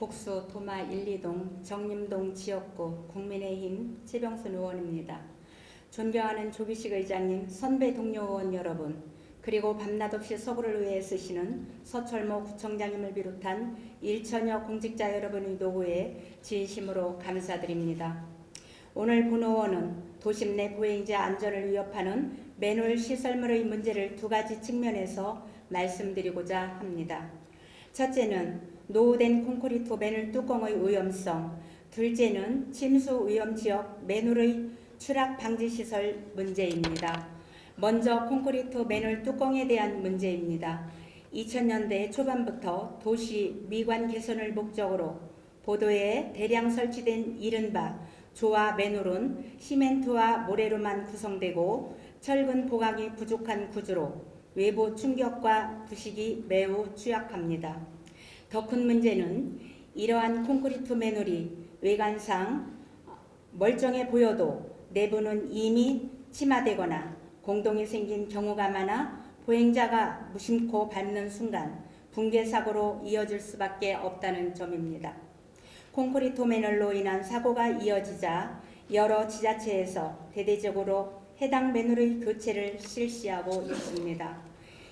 복수 도마 1, 2동 정림동 지역구 국민의힘 최병순 의원입니다. 존경하는 조기식 의장님, 선배 동료 의원 여러분, 그리고 밤낮 없이 서구를 위해 쓰시는 서철모 구청장님을 비롯한 일천여 공직자 여러분의 노고에 진심으로 감사드립니다. 오늘 본 의원은 도심 내 보행자 안전을 위협하는 맨홀 시설물의 문제를 두 가지 측면에서 말씀드리고자 합니다. 첫째는 노후된 콘크리트 맨홀 뚜껑의 위험성, 둘째는 침수 위험 지역 맨홀의 추락 방지 시설 문제입니다. 먼저 콘크리트 맨홀 뚜껑에 대한 문제입니다. 2000년대 초반부터 도시 미관 개선을 목적으로 보도에 대량 설치된 이른바 조화 맨홀은 시멘트와 모래로만 구성되고 철근 보강이 부족한 구조로 외부 충격과 부식이 매우 취약합니다. 더 큰 문제는 이러한 콘크리트 맨홀이 외관상 멀쩡해 보여도 내부는 이미 침하되거나 공동이 생긴 경우가 많아 보행자가 무심코 밟는 순간 붕괴 사고로 이어질 수밖에 없다는 점입니다. 콘크리트 맨홀로 인한 사고가 이어지자 여러 지자체에서 대대적으로 해당 맨홀의 교체를 실시하고 있습니다.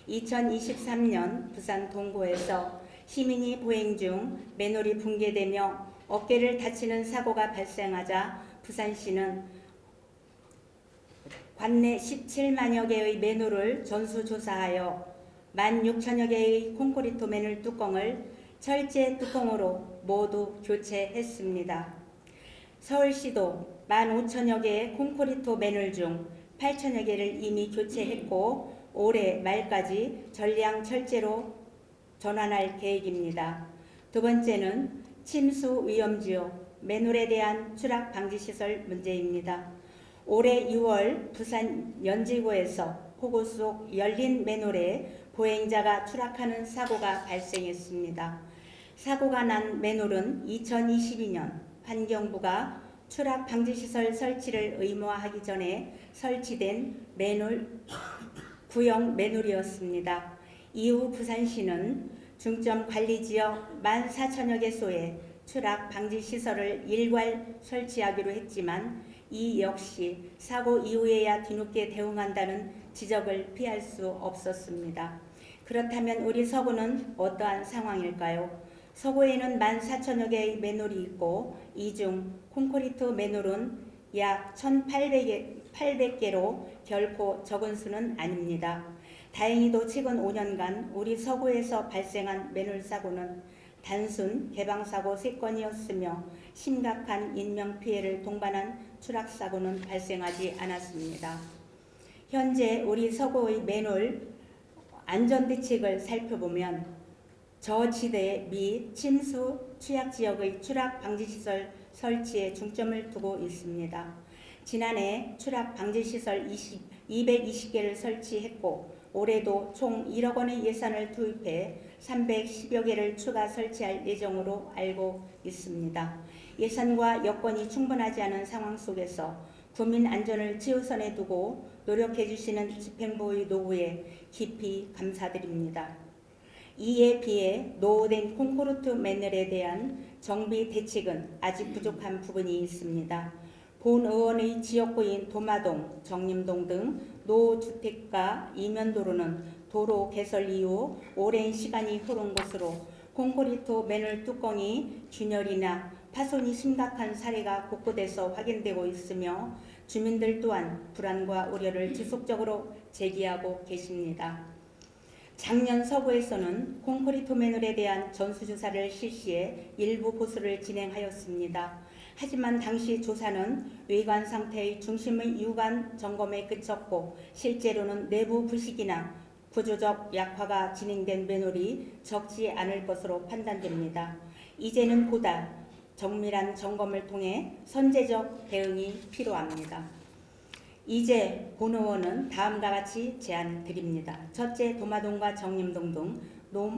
2023년 부산 동구에서 시민이 보행 중 맨홀이 붕괴되며 어깨를 다치는 사고가 발생하자 부산시는 관내 17만여 개의 맨홀을 전수조사하여 16,000여 개의 콘크리트 맨홀 뚜껑을 철제 뚜껑으로 모두 교체했습니다. 서울시도 15,000여 개의 콘크리트 맨홀 중 8,000여 개를 이미 교체했고 올해 말까지 전량 철제로 전환할 계획입니다. 두 번째는 침수 위험 지역 맨홀에 대한 추락 방지 시설 문제입니다. 올해 6월 부산 연지구에서 폭우 속 열린 맨홀에 보행자가 추락하는 사고가 발생했습니다. 사고가 난 맨홀은 2022년 환경부가 추락 방지 시설 설치를 의무화하기 전에 설치된 맨홀 구형 맨홀이었습니다. 이후 부산시는 중점 관리 지역 14,000여 개소에 추락 방지 시설을 일괄 설치하기로 했지만 이 역시 사고 이후에야 뒤늦게 대응한다는 지적을 피할 수 없었습니다. 그렇다면 우리 서구는 어떠한 상황일까요? 서구에는 14,000여 개의 맨홀이 있고 이 중 콘크리트 맨홀은 약 1,800개 800개로 결코 적은 수는 아닙니다. 다행히도 최근 5년간 우리 서구에서 발생한 맨홀 사고는 단순 개방 사고 3건이었으며 심각한 인명 피해를 동반한 추락 사고는 발생하지 않았습니다. 현재 우리 서구의 맨홀 안전 대책을 살펴보면 저지대 및 침수 취약 지역의 추락 방지 시설 설치에 중점을 두고 있습니다. 지난해 추락 방지 시설 20, 220개를 설치했고 올해도 총 1억 원의 예산을 투입해 310여 개를 추가 설치할 예정으로 알고 있습니다. 예산과 여건이 충분하지 않은 상황 속에서 국민 안전을 최우선에 두고 노력해 주시는 집행부의 노고에 깊이 감사드립니다. 이에 비해 노후된 콘크리트 맨홀에 대한 정비 대책은 아직 부족한 부분이 있습니다. 본 의원의 지역구인 도마동, 정림동 등 노주택가 이면도로는 도로 개설 이후 오랜 시간이 흐른 곳으로 콘크리트 맨홀 뚜껑이 균열이나 파손이 심각한 사례가 곳곳에서 확인되고 있으며 주민들 또한 불안과 우려를 지속적으로 제기하고 계십니다. 작년 서구에서는 콘크리트 맨홀에 대한 전수조사를 실시해 일부 보수를 진행하였습니다. 하지만 당시 조사는 외관 상태의 중심의 유관 점검에 그쳤고 실제로는 내부 부식이나 구조적 약화가 진행된 맨홀이 적지 않을 것으로 판단됩니다. 이제는 보다 정밀한 점검을 통해 선제적 대응이 필요합니다. 이제 본 의원은 다음과 같이 제안 드립니다. 첫째, 도마동과 정림동 등 노,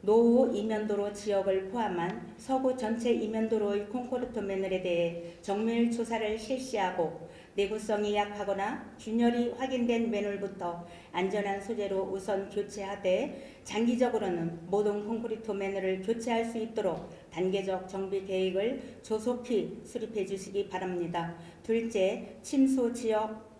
노후 이면도로 지역을 포함한 서구 전체 이면도로의 콘크리트 맨홀에 대해 정밀 조사를 실시하고 내구성이 약하거나 균열이 확인된 맨홀부터 안전한 소재로 우선 교체하되 장기적으로는 모든 콘크리트 매너를 교체할 수 있도록 단계적 정비 계획을 조속히 수립해 주시기 바랍니다. 둘째, 침수 지역,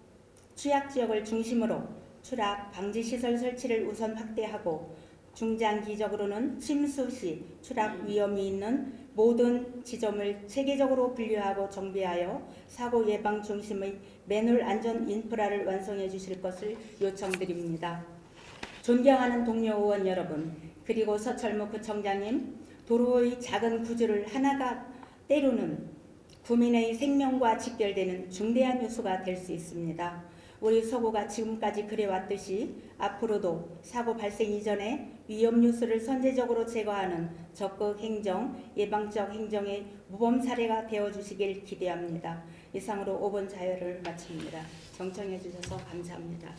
취약 지역을 중심으로 추락 방지 시설 설치를 우선 확대하고 중장기적으로는 침수 시 추락 위험이 있는 모든 지점을 체계적으로 분류하고 정비하여 사고 예방 중심의 맨홀 안전 인프라를 완성해 주실 것을 요청드립니다. 존경하는 동료 의원 여러분, 그리고 서철무 구청장님, 도로의 작은 구조를 하나가 때로는 구민의 생명과 직결되는 중대한 요소가 될 수 있습니다. 우리 서구가 지금까지 그래왔듯이 앞으로도 사고 발생 이전에 위험 요소를 선제적으로 제거하는 적극 행정, 예방적 행정의 모범 사례가 되어 주시길 기대합니다. 이상으로 5번 자료를 마칩니다. 경청해 주셔서 감사합니다.